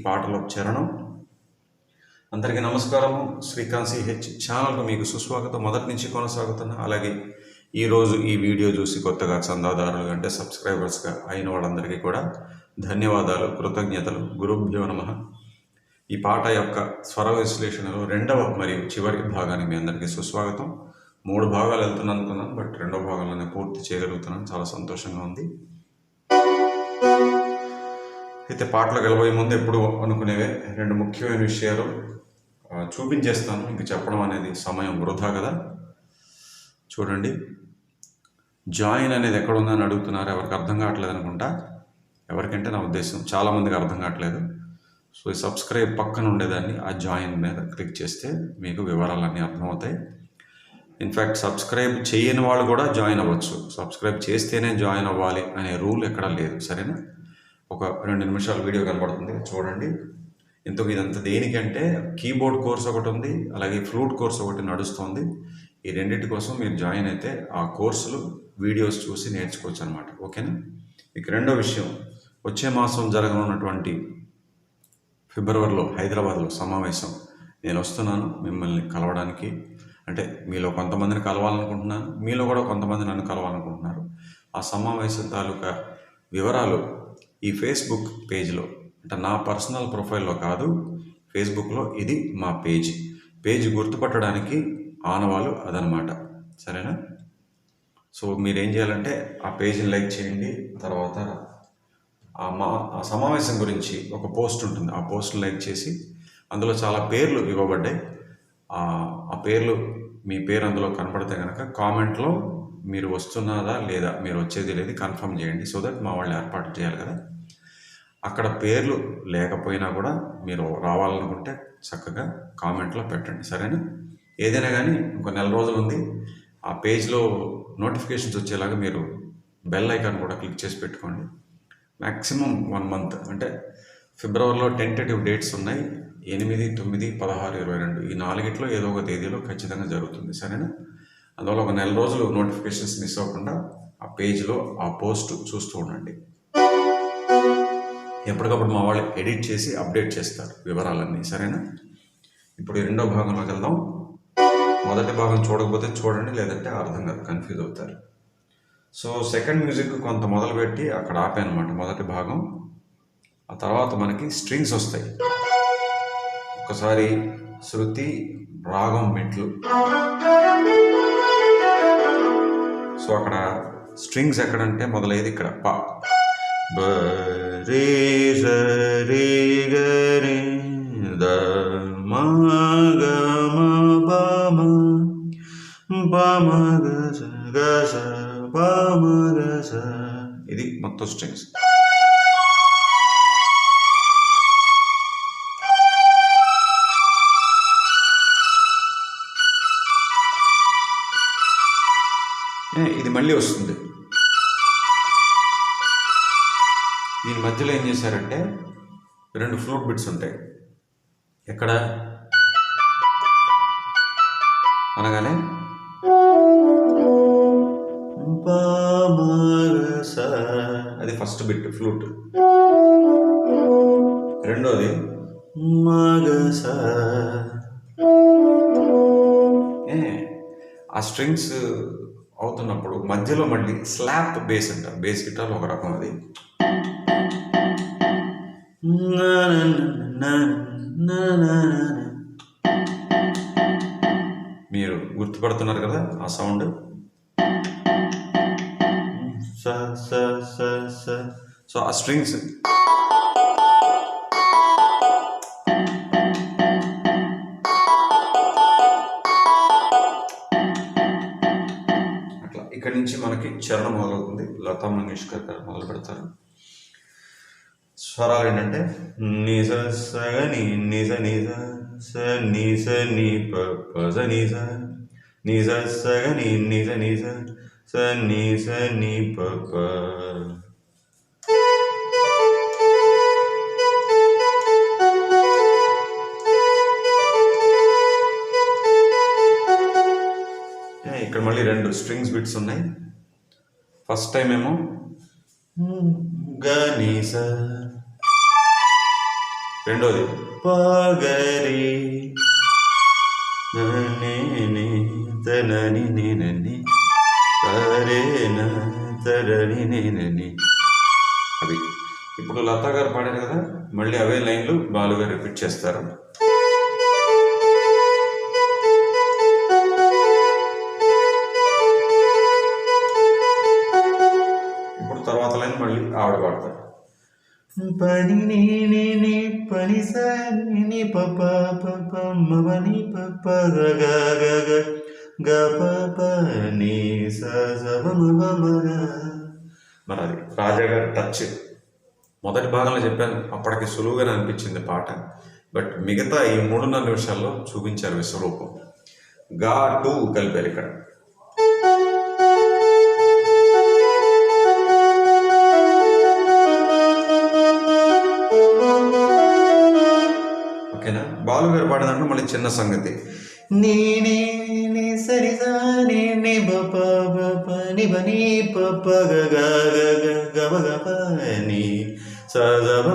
ఈ పాటలో చరణం. అందరికీ నమస్కారం శ్రీకాంత్ సిహెచ్ ఛానల్కు మీకు సుస్వాగతం. మొదటి నుంచి కొనసాగుతున్న అలాగే ఈరోజు ఈ వీడియో చూసి కొత్తగా చందాదారులు అంటే సబ్స్క్రైబర్స్గా అయిన వాళ్ళందరికీ కూడా ధన్యవాదాలు కృతజ్ఞతలు. గురుభ్యో నమ. ఈ పాట యొక్క స్వర విశ్లేషణలో రెండవ మరియు చివరి భాగానికి మీ అందరికీ సుస్వాగతం. మూడు భాగాలు వెళ్తున్నాను అనుకున్నాను బట్ రెండవ భాగాలను పూర్తి చేయగలుగుతున్నాను. చాలా సంతోషంగా ఉంది. అయితే పాటలు గెలబోయే ముందు ఎప్పుడు అనుకునేవే రెండు ముఖ్యమైన విషయాలు చూపించేస్తాను. ఇంక చెప్పడం అనేది సమయం వృధా కదా. చూడండి. జాయిన్ అనేది ఎక్కడ ఉందని అడుగుతున్నారు. ఎవరికి అర్థం కావట్లేదు అనుకుంటా. ఎవరికంటే నా ఉద్దేశం చాలామందికి అర్థం కావట్లేదు. సో ఈ సబ్స్క్రైబ్ పక్కన ఉండేదాన్ని ఆ జాయిన్ మీద క్లిక్ చేస్తే మీకు వివరాలన్నీ అర్థమవుతాయి. ఇన్ఫ్యాక్ట్ సబ్స్క్రైబ్ చేయని వాళ్ళు కూడా జాయిన్ అవ్వచ్చు. సబ్స్క్రైబ్ చేస్తేనే జాయిన్ అవ్వాలి అనే రూల్ ఎక్కడా లేదు. సరేనా? ఒక రెండు నిమిషాల వీడియో కనబడుతుంది చూడండి. ఇంతకు ఇదంతా దేనికంటే కీబోర్డ్ కోర్స్ ఒకటి ఉంది అలాగే ఫ్లూట్ కోర్స్ ఒకటి నడుస్తుంది. ఈ రెండింటి కోసం మీరు జాయిన్ అయితే ఆ కోర్సులు వీడియోస్ చూసి నేర్చుకోవచ్చు అనమాట ఓకేనా? ఇక రెండో విషయం వచ్చే మాసం జరగనున్నటువంటి ఫిబ్రవరిలో హైదరాబాద్లో సమావేశం. నేను వస్తున్నాను మిమ్మల్ని కలవడానికి. అంటే మీలో కొంతమందిని కలవాలనుకుంటున్నాను మీలో కూడా కొంతమంది నన్ను కలవాలనుకుంటున్నారు. ఆ సమావేశం తాలూకా వివరాలు ఈ ఫేస్బుక్ పేజ్లో అంటే నా పర్సనల్ ప్రొఫైల్లో కాదు ఫేస్బుక్లో ఇది మా పేజ్. పేజ్ గుర్తుపట్టడానికి ఆనవాళ్ళు అదనమాట. సరేనా? సో మీరు ఏం చేయాలంటే ఆ పేజీని లైక్ చేయండి తర్వాత ఆ మా ఆ సమావేశం గురించి ఒక పోస్ట్ ఉంటుంది. ఆ పోస్ట్ని లైక్ చేసి అందులో చాలా పేర్లు ఇవ్వబడ్డాయి. ఆ పేర్లు మీ పేరు అందులో కనపడితే కనుక కామెంట్లో మీరు వస్తున్నారా లేదా మీరు వచ్చేది లేదు కన్ఫర్మ్ చేయండి. సో దట్ మా వాళ్ళు ఏర్పాటు చేయాలి కదా. అక్కడ పేర్లు లేకపోయినా కూడా మీరు రావాలనుకుంటే చక్కగా కామెంట్లో పెట్టండి. సరేనా? ఏదైనా కానీ ఒక నెల రోజులు ఉంది. ఆ పేజ్లో నోటిఫికేషన్స్ వచ్చేలాగా మీరు బెల్ ఐకాన్ కూడా క్లిక్ చేసి పెట్టుకోండి. మ్యాక్సిమం వన్ మంత్ అంటే ఫిబ్రవరిలో టెంటేటివ్ డేట్స్ ఉన్నాయి. ఎనిమిది తొమ్మిది పదహారు ఇరవై రెండు ఈ నాలుగిట్లో ఏదో ఒక తేదీలో ఖచ్చితంగా జరుగుతుంది. సరేనా? అందువల్ల ఒక నెల రోజులు నోటిఫికేషన్స్ మిస్ అవ్వకుండా ఆ పేజ్లో ఆ పోస్ట్ చూస్తూ ఉండండి. ఎప్పటికప్పుడు మా వాళ్ళు ఎడిట్ చేసి అప్డేట్ చేస్తారు వివరాలన్నీ సరేనా? ఇప్పుడు రెండో భాగంలోకి వెళ్దాం. మొదటి భాగం చూడకపోతే చూడండి లేదంటే అర్థం కాదు కన్ఫ్యూజ్ అవుతారు. సో సెకండ్ మ్యూజిక్ కొంత మొదలుపెట్టి అక్కడ ఆపానమాట మొదటి భాగం. ఆ తర్వాత మనకి స్ట్రింగ్స్ వస్తాయి. ఒకసారి శృతి రాగం మెట్లు. సో అక్కడ స్ట్రింగ్స్ ఎక్కడంటే మొదలయ్యేది ఇక్కడ. ప. బ రే స రే గ రే ద మ గ మ ఇది మొత్తం స్ట్రింగ్స్. ఇది మళ్ళీ వస్తుంది. దీని మధ్యలో ఏం చేశారంటే రెండు ఫ్లూట్ బిట్స్ ఉంటాయి. ఎక్కడ? అనగానే. అది ఫస్ట్ బిట్ ఫ్లూట్. అవుతున్నప్పుడు మధ్యలో మళ్ళీ స్లాప్ బేస్ అంటారు. బేస్ గిటార్ ఒక రకం అది. మీరు గుర్తుపడుతున్నారు కదా ఆ సౌండ్? స స స స. సో ఆ స్ట్రింగ్స్ చరణం మొదలవుతుంది. లతా మంగేష్కర్ గారు మొదలు పెడతారు. స్వరాలు ఏంటంటే నిజ సగ నీ నిజ నిజ స నిజ ని ప ప నిజ నిజ సగ ని నిజ నిజ స నిజ ని ప ఇక్కడ మళ్ళీ రెండు స్ట్రింగ్స్ బిట్స్ ఉన్నాయి. ఫస్ట్ టైం ఏమో గనీస రెండోది పగరి నని తనని నేనని తరేన తరని నేనని అవి ఇప్పుడు లతా గారు పాడారు కదా మళ్ళీ అవే లైన్లు బాలుగా రిపీట్ చేస్తారు పాడతారు పని నీ నీ పని సని పప పప మవని పప గ గ గ గ గ ప ప నీ స స వ మ వ మ గ. మరి అది రాజా గారి టచ్. మొదటి భాగంలో చెప్పాను అప్పటికి సులువుగానే అనిపించింది పాట. బట్ మిగతా ఈ మూడున్నర నిమిషాల్లో చూపించారు విశ్వరూపం గా టూ కలిపారు ఇక్కడ. ఓకేనా? బాలు గారు పాడినట్టు మళ్ళీ చిన్న సంగతి. నీ నీ నీ సరి సా ని బ ని ప ప గ గ గ గ గ బ గ ని స గ. బ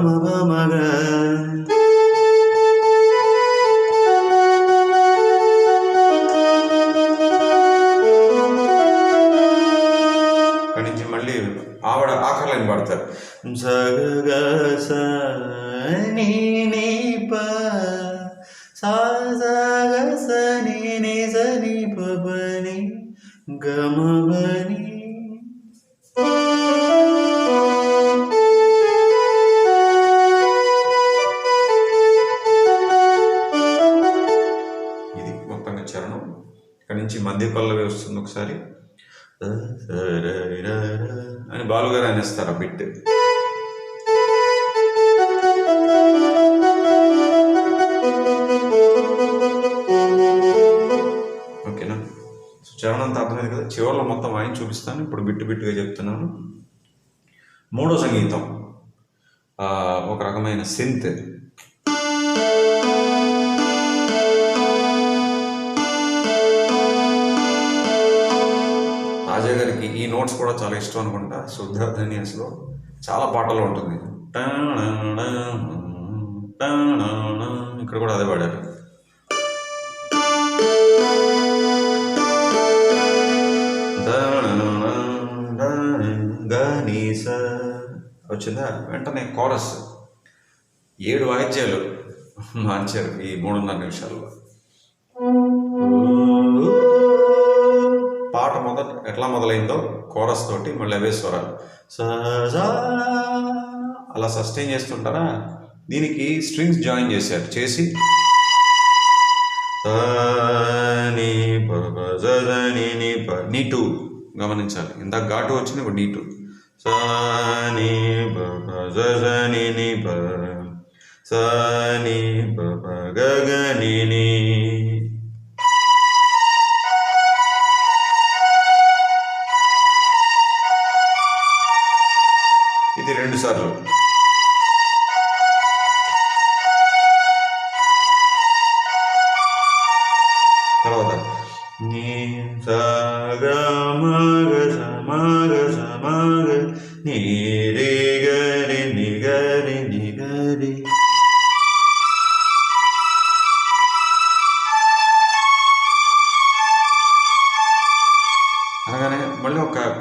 నుంచి మళ్ళీ ఆవిడ ఆఖరి లైన్ పాడతారు. స గ గ స ని గమవని. ఇది మొత్తంగా చరణం. ఇక్కడ నుంచి మధ్య పల్లవి వస్తుంది ఒకసారి. అని బాలుగారు అనేస్తారు ఆ బిట్. చివరిలో మొత్తం వాయించి చూపిస్తాను. ఇప్పుడు బిట్టు బిట్టుగా చెప్తున్నాను. మూడో సంగీతం. ఒక రకమైన సింత్ రాజా గారికి ఈ నోట్స్ కూడా చాలా ఇష్టం అనుకుంటా. శుద్ధ ధనియస్లో చాలా పాటలు ఉంటుంది. ఇక్కడ కూడా అదే పాడారు. వచ్చిందా? వెంటనే కోరస్. ఏడు వాయిద్యాలు మార్చారు ఈ మూడున్నర నిమిషాల్లో. పాట మొదట ఎట్లా మొదలైందో కోరస్ తోటి మళ్ళీ అవే స్వరాలు. అలా సస్టైన్ చేస్తుంటారా? దీనికి స్ట్రింగ్స్ జాయిన్ చేశారు. చేసి నీ టూ గమనించాలి. ఇందాక ఘాటు వచ్చింది ఇప్పుడు నీ టూ. సా, ని, ప, ప, జ, జ, ని,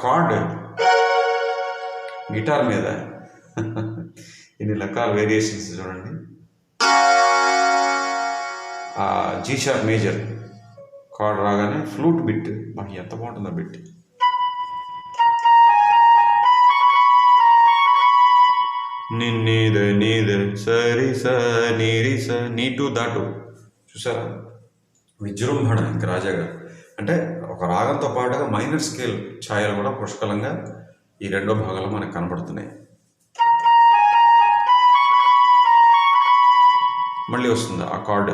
కార్డ్? గిటార్ మీద? ఇన్ని రకాల వేరియేషన్స్ చూడండి. ఆ జీ షార్ప్ మేజర్ కార్డ్ రాగానే ఫ్లూట్ బిట్ మాకు ఎంత బాగుంటుందో బిట్ నిన్నీద నీద సరి స నీరి స నీటు దాటు చూసారా? విజృంభణ ఇంక రాజా గారు అంటే ఒక రాగంతో పాటుగా మైనర్ స్కేల్ ఛాయలు కూడా పుష్కలంగా ఈ రెండో భాగంలో మనకు కనబడుతున్నాయి. మళ్ళీ వస్తుంది ఆ కార్డ్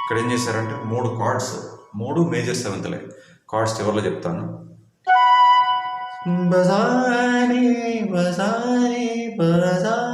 ఇక్కడ ఏం చేశారంటే మూడు కార్డ్స్ మూడు మేజర్ సెవెంత్లే కార్డ్స్ చివరిలో చెప్తాను. బజాని బజాని బజాని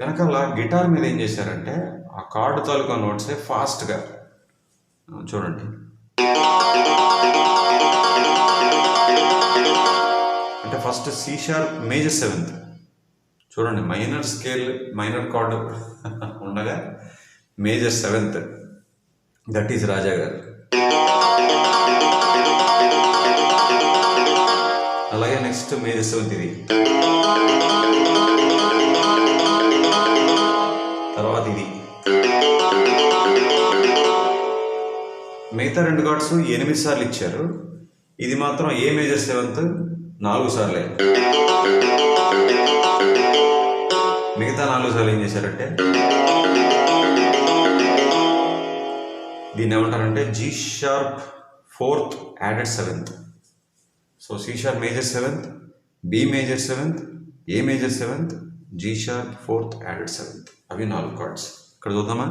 వెనకాల గిటార్ మీద ఏం చేశారంటే ఆ కార్డు తాలూకా నోట్సే ఫాస్ట్గా చూడండి. అంటే first C sharp major seventh. చూడండి మైనర్ స్కేల్ మైనర్ కార్డు ఉండగా major seventh. That is Raja garu. అలాగే నెక్స్ట్ మేజర్ సెవెంత్ ఇది. మిగతా రెండు కార్డ్స్ ఎనిమిది సార్లు ఇచ్చారు. ఇది మాత్రం ఏ మేజర్ సెవెంత్? నాలుగు సార్లే. మిగతా నాలుగు సార్లు ఏం చేశారంటే? దీన్ని ఏమంటారంటే G sharp fourth added seventh. So C sharp major seventh B major seventh A major seventh? G sharp fourth added seventh. అవి నాలుగు కార్డ్స్. ఇక్కడ చూద్దామా?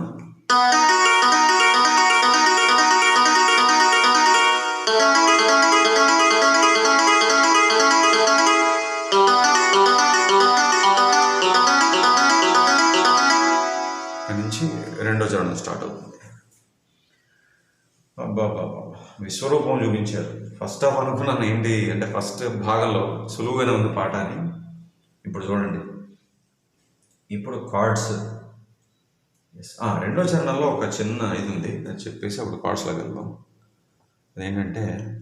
విశ్వరూపం చూపించారు. ఫస్ట్ హాఫ్ అనుకున్నాను ఏంటి అంటే ఫస్ట్ భాగంలో సులువుగానే ఉంది పాట అని. ఇప్పుడు చూడండి. ఇప్పుడు కార్డ్స్ ఎస్ రెండో చరణంలో ఒక చిన్న ఇది ఉంది. అది చెప్పేసి అప్పుడు కార్డ్స్లోకి వెళ్దాం. అదేంటంటే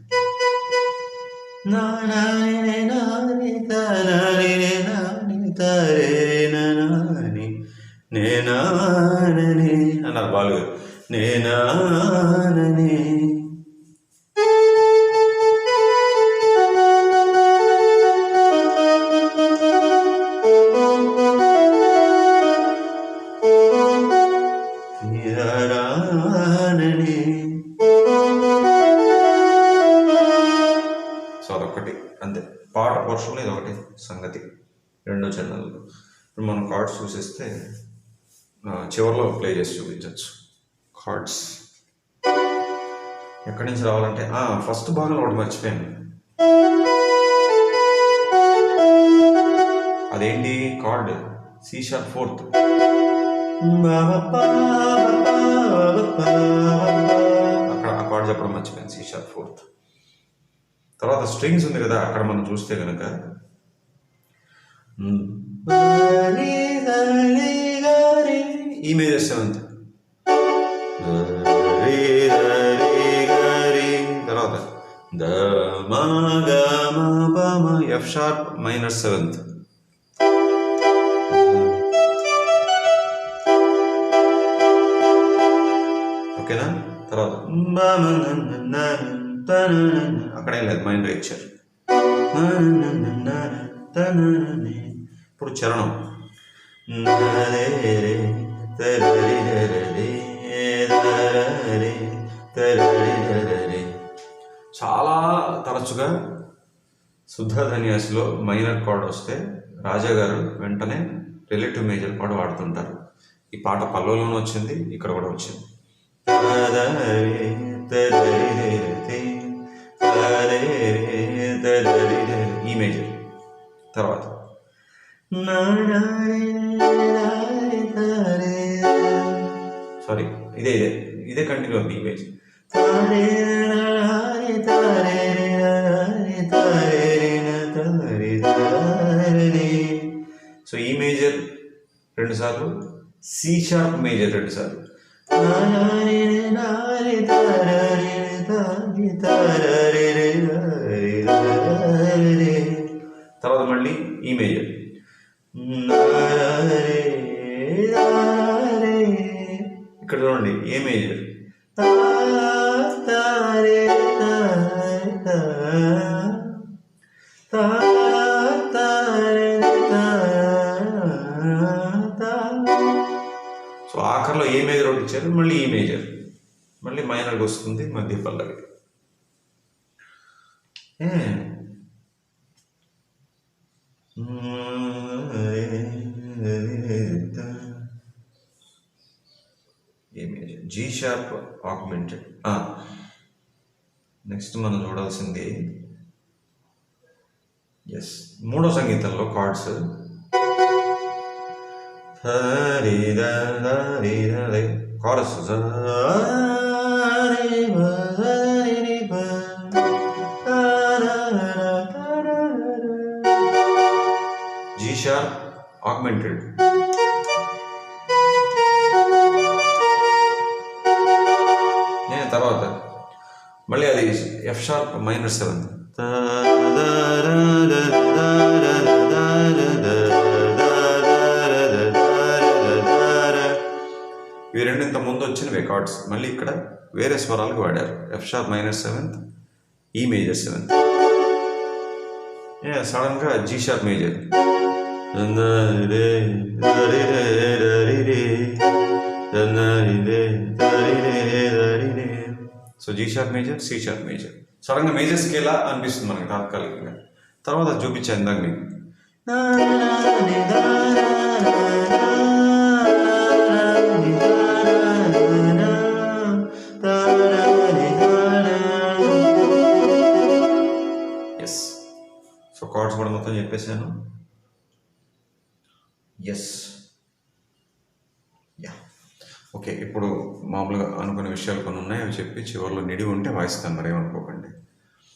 అన్నారు బాలు నేనా రానని సో అదొకటి అంతే. పాట పోర్షన్లో ఇది ఒకటి సంగతి రెండో ఛానల్లో ఇప్పుడు మనం కార్డ్స్ చూసేస్తే చివరిలో ప్లే చేసి చూపించవచ్చు కార్డ్స్. ఎక్కడి నుంచి రావాలంటే ఫస్ట్ భాగంలో ఒకటి మర్చిపోయాను. అదేంటి? కార్డ్. C sharp fourth. అక్కడ ఆ కార్డ్ చెప్పడం మర్చిపోయాను. C sharp fourth. తర్వాత స్ట్రింగ్స్ ఉంది కదా అక్కడ మనం చూస్తే కనుక ఈ మేజర్ సెవెంత్ తర్వాత ద మా గ మా ప ఎఫ్ షార్ప్ మైనర్ సెవెంత్. శుద్ధ మైనర్ కార్డ్ వస్తే రాజా గారు వెంటనే రిలేటివ్ మేజర్ కార్డ్ వాడుతుంటారు ఈ పాట పల్లవులోనూ వచ్చింది ఇక్కడ కూడా వచ్చింది ఈ మేజర్ తర్వాత సారీ ఇదే ఇదే ఇదే కంటిన్యూ అవుతుంది E major so E major రెండు సార్లు సి షార్ప్ మేజర్ రెండు సార్లు. తర్వాత మళ్ళీ ఈ మేజర్. ఇక్కడ చూడండి ఏ మేజర్? మేజర్ మళ్ళీ ఈ మేజర్ మళ్ళీ మైనర్కి వస్తుంది మధ్య పల్లవి. A. G sharp augmented next మనం చూడాల్సింది. ఎస్ మూడో సంగీతంలో chords chorus G sharp augmented నేను తర్వాత మళ్ళీ అది ఎఫ్ షార్ప్ మైనర్ సెవెన్ వచ్చినవే కార్డ్స్ మళ్ళీ ఇక్కడ వేరే స్వరాలకు వాడారు ఎఫ్ షార్ప్ మైనర్ సెవెంత్ ఈ మేజర్ సెవెంత్ సడన్గా G sharp major so G sharp major C sharp major సడన్గా మేజర్ స్కేలా అనిపిస్తుంది మనకి తాత్కాలికంగా తర్వాత చూపించాను ఇందాక మీకు ఎస్ సో కార్డ్స్ కూడా మొత్తం చెప్పేశాను. ఎస్ యా ఓకే ఇప్పుడు మామూలుగా అనుకునే విషయాలు కొన్ని ఉన్నాయి అవి చెప్పి చివరిలో నిడి ఉంటే వాయిస్తాను మరి ఏమనుకోకండి.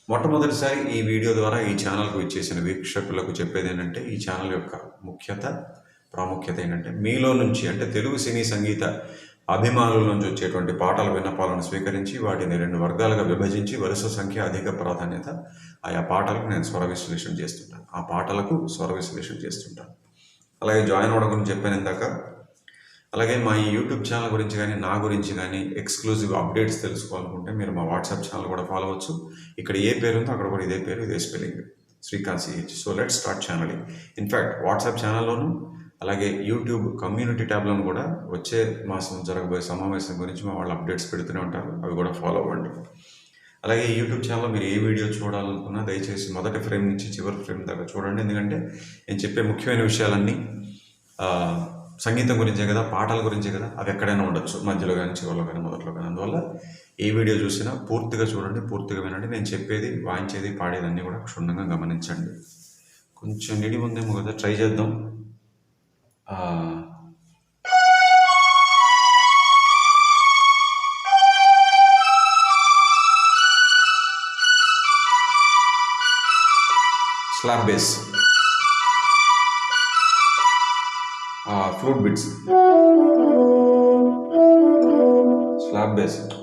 మొట్టమొదటిసారి ఈ వీడియో ద్వారా ఈ ఛానల్కు ఇచ్చేసిన వీక్షకులకు చెప్పేది ఏంటంటే ఈ ఛానల్ యొక్క ముఖ్యత ప్రాముఖ్యత ఏంటంటే మీలో నుంచి అంటే తెలుగు సినీ సంగీత అభిమానుల నుంచి వచ్చేటువంటి పాటల విన్నపాలను స్వీకరించి వాటిని రెండు వర్గాలుగా విభజించి వరుస సంఖ్య అధిక ప్రాధాన్యత ఆయా పాటలకు నేను స్వర విశ్లేషణ చేస్తుంటాను. ఆ పాటలకు స్వర విశ్లేషణ చేస్తుంటాను. అలాగే జాయిన్ అవ్వడం గురించి చెప్పాను ఇందాక. అలాగే మా ఈ యూట్యూబ్ ఛానల్ గురించి కానీ నా గురించి కానీ ఎక్స్క్లూజివ్ అప్డేట్స్ తెలుసుకోవాలనుకుంటే మీరు మా వాట్సాప్ ఛానల్ కూడా ఫాలో అవ్వచ్చు. ఇక్కడ ఏ పేరు ఉందో అక్కడ కూడా ఇదే పేరు ఇదే spelling. Srikanth CH so let start channeling. In fact WhatsApp ఛానల్లోనూ అలాగే యూట్యూబ్ కమ్యూనిటీ ట్యాబ్లను కూడా వచ్చే మాసం జరగబోయే సమావేశం గురించి మా వాళ్ళు అప్డేట్స్ పెడుతూనే ఉంటారు. అవి కూడా ఫాలో అవ్వండి. అలాగే యూట్యూబ్ ఛానల్లో మీరు ఏ వీడియో చూడాలనుకున్నా దయచేసి మొదటి ఫ్రేమ్ నుంచి చివరి ఫ్రేమ్ దాకా చూడండి. ఎందుకంటే నేను చెప్పే ముఖ్యమైన విషయాలన్నీ సంగీతం గురించే కదా పాటల గురించే కదా అవి ఎక్కడైనా ఉండొచ్చు. మధ్యలో కానీ చివరిలో కానీ మొదట్లో కానీ. అందువల్ల ఏ వీడియో చూసినా పూర్తిగా చూడండి పూర్తిగా వినండి. నేను చెప్పేది వాయించేది పాడేది అన్నీ కూడా క్షుణ్ణంగా గమనించండి. కొంచెం నిడి ఉందేమో కదా ట్రై చేద్దాం. ఆ, slap bass flute bits slap bass ఇక్కడి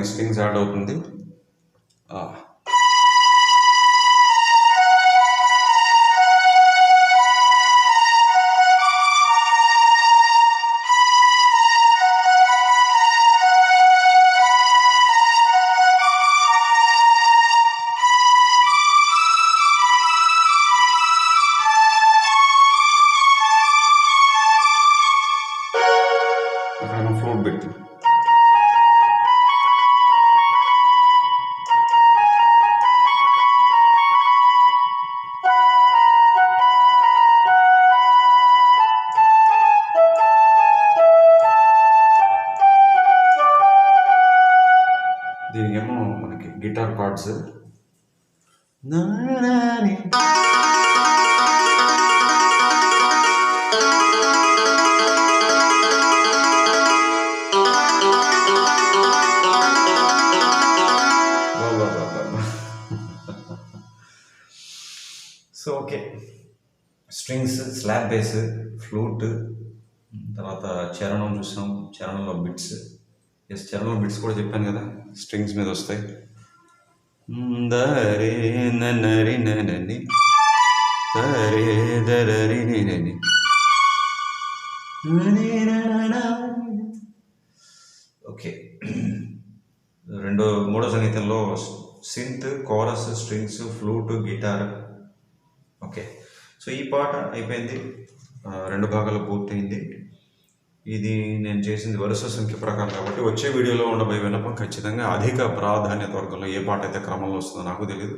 ఈ స్ట్రింగ్స్ యాడ్ అవుతుంది chords so okay strings slap bass flute తర్వాత చరణం చూసాం చరణంలో బిట్స్ ఎస్ చరణంలో బిట్స్ కూడా చెప్పాను కదా స్ట్రింగ్స్ మీద వస్తాయి దరే నరి నని దరే దరరి నని ఓకే. రెండో మూడో సంగీతంలో synth chorus strings flute guitar okay. So ఈ పాట అయిపోయింది. రెండు భాగాలు పూర్తయింది. ఇది నేను చేసింది వరుస సంఖ్య ప్రకారం కాబట్టి వచ్చే వీడియోలో ఉండబోయే విన్నపం ఖచ్చితంగా అధిక ప్రాధాన్యత వర్గంలో ఏ పాట అయితే క్రమంలో వస్తుందో నాకు తెలియదు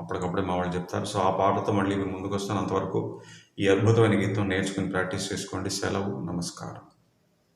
అప్పటికప్పుడే మా వాళ్ళు చెప్తారు. సో ఆ పాటతో మళ్ళీ ముందుకు వస్తాను. అంతవరకు ఈ అద్భుతమైన గీతం నేర్చుకుని ప్రాక్టీస్ చేసుకోండి. సెలవు. నమస్కారం.